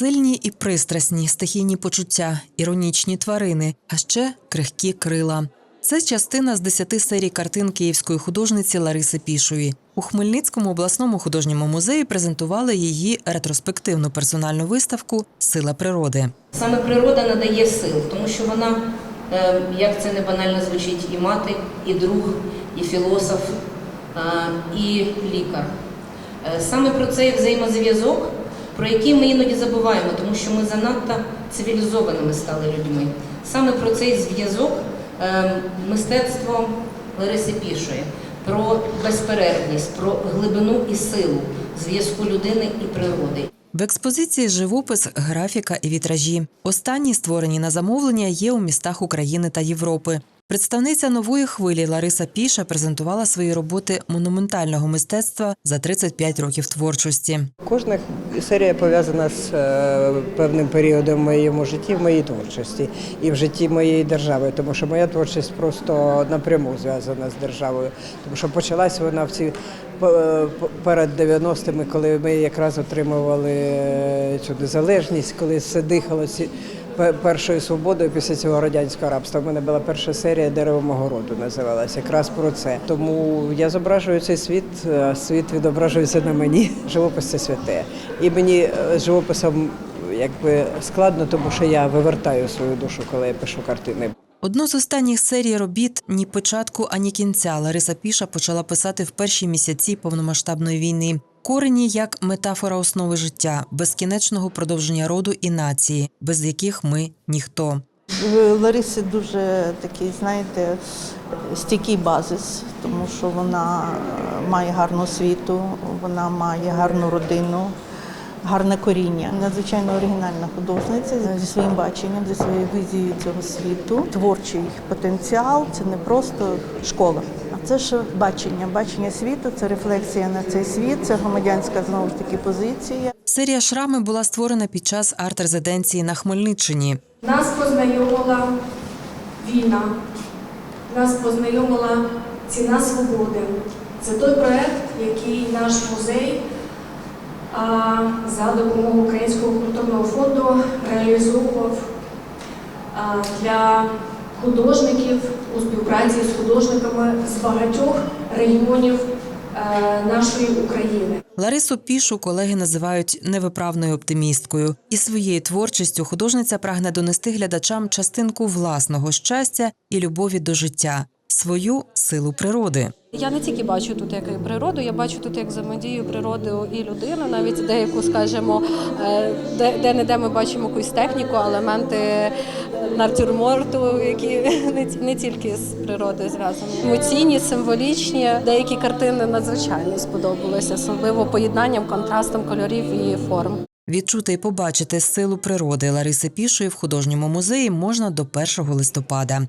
Сильні і пристрасні стихійні почуття, іронічні тварини, а ще крихкі крила. Це частина з десяти серій картин київської художниці Лариси Пішої. У Хмельницькому обласному художньому музеї презентували її ретроспективну персональну виставку Сила природи. Саме природа надає сил, тому що вона, е, як це не банально звучить, і мати, і друг, і філософ, е, і лікар. Е, Саме про цей взаємозв'язок, про який ми іноді забуваємо, тому що ми занадто цивілізованими стали людьми. Саме про цей зв'язок е, мистецтво Лариси Пішої, про безперервність, про глибину і силу зв'язку людини і природи. В експозиції живопис, графіка і вітражі. Останні створені на замовлення є у містах України та Європи. Представниця нової хвилі Лариса Піша презентувала свої роботи монументального мистецтва за 35 років творчості. Кожна серія пов'язана з е, певним періодом в моєму житті, в моїй творчості і в житті моєї держави, тому що моя творчість просто напряму зв'язана з державою. Тому що почалась вона в ці е, перед 90-ми, коли ми якраз отримували е, цю незалежність, коли все дихало ці пе- першою свободою після цього радянського рабства. У мене була перша серія дерево мого роду називалася якраз про це. Тому я зображую цей світ, а світ відображується на мені. Живопис це святе. І мені е, живописом якби складно, тому що я вивертаю свою душу, коли я пишу картини. Одну з останніх серій робіт ні початку, ані кінця Лариса Піша почала писати в перші місяці повномасштабної війни. Корені як метафора основи життя, безкінечного продовження роду і нації, без яких ми ніхто. Лариси дуже такий, знаєте, стійкий базис, тому що вона е, має гарну освіту, вона має гарну родину, гарне коріння. Надзвичайно оригінальна художниця зі своїм баченням, зі своєю візією цього світу. Творчий потенціал це не просто школа. Це ж бачення, бачення світу, це рефлексія на цей світ, це громадянська знову ж таки позиція. Серія Шрами була створена під час арт-резиденції на Хмельниччині. Нас познайомила війна, нас познайомила ціна свободи. Це той проект, який наш музей а, за допомогою Українського культурного фонду реалізовував а, для художників у співпраці з художниками з багатьох регіонів е, нашої України. Ларису Пішу колеги називають невиправною оптимісткою, і своєю творчістю художниця прагне донести глядачам частинку власного щастя і любові до життя, свою силу природи. Я не тільки бачу тут як і природу, я бачу тут як взаємодію природи і людини, навіть деяку, скажімо, е, де, де не де ми бачимо якусь техніку, елементи натюрморту, які не, не тільки з природи зв'язані. Емоційні, символічні. Деякі картини надзвичайно сподобалися, особливо поєднанням, контрастом кольорів і форм. Відчути і побачити силу природи Лариси Пішої в художньому музеї можна до 1 листопада.